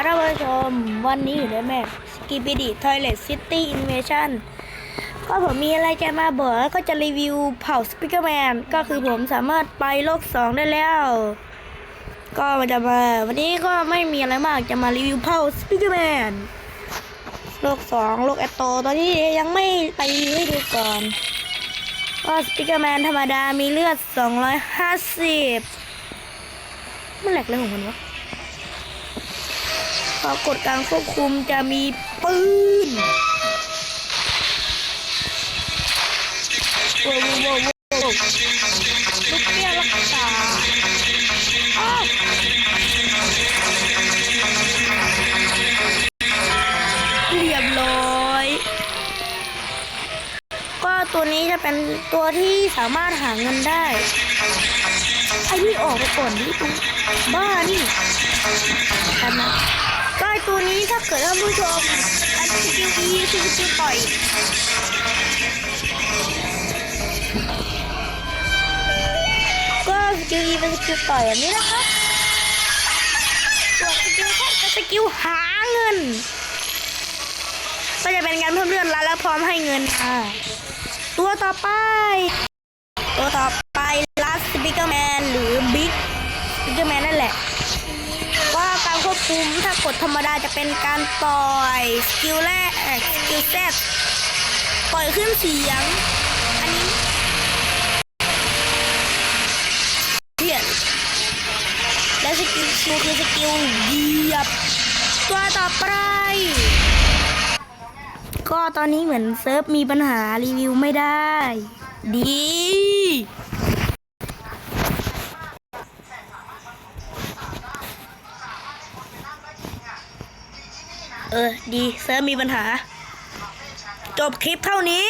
ครับท่านผู้ชมวันนี้อยู่ในแมปสกีบิดีทอยเล t ซิตี้อินเวชั่นก็ผมมีอะไรจะมาบอกก็จะรีวิวเผ่าสปิเกอร์แมนก็คือผมสามารถไปโลก2ได้แล้ว ก็มาจะมา วันนี้ก็ไม่มีอะไรมากจะมารีวิวเผ่าสปิเกอร์แมนโลก2โลกแอตโต ตอนนี้ยังไม่ไปรีวิวให้ดูก่อน ก็สปิเกอร์แมนธรรมดามีเลือด 250 มันแหลกเลยของมันวะ พอกดการควบคุมจะมีปืนโว้วโว้วโว้วลูกเบี้ยรักษาอ้าวเรียบร้อย ก็ตัวนี้จะเป็นตัวที่สามารถหาเงินได้ไอ้นี่ออกไปก่อนนี่ตรงบ้านี่ทำไม ก็ไอ้ตัวนี้ถ้าเกิดท่านผู้ชมอันสกิลอีคือสกิลต่อยก็สกิลอีเป็นสกิลต่อยแบบนี้นะครับส่วนสกิลแค่เป็นสกิลหาเงิน ก็จะเป็นการเพิ่มเลือดแล้วแล้วพร้อมให้เงินอ่าตัวต่อไป ตัวต่อไปลัสสปิเกอร์แมนหรือบิ๊กสปิเกอร์แมนนั่นแหละว่าการ ควบคุม ถ้ากดธรรมดาจะเป็นการต่อยสกิลแรกสกิลแซดปล่อยขึ้นเสียง อันนี้เพียนและสกิลคิวคือสกิลเหยียบ ตัวต่อไป ก็ตอนนี้เหมือนเซิร์ฟมีปัญหารีวิวไม่ได้ ดี เออ ดีเซิร์ฟมีปัญหา จบคลิปเท่านี้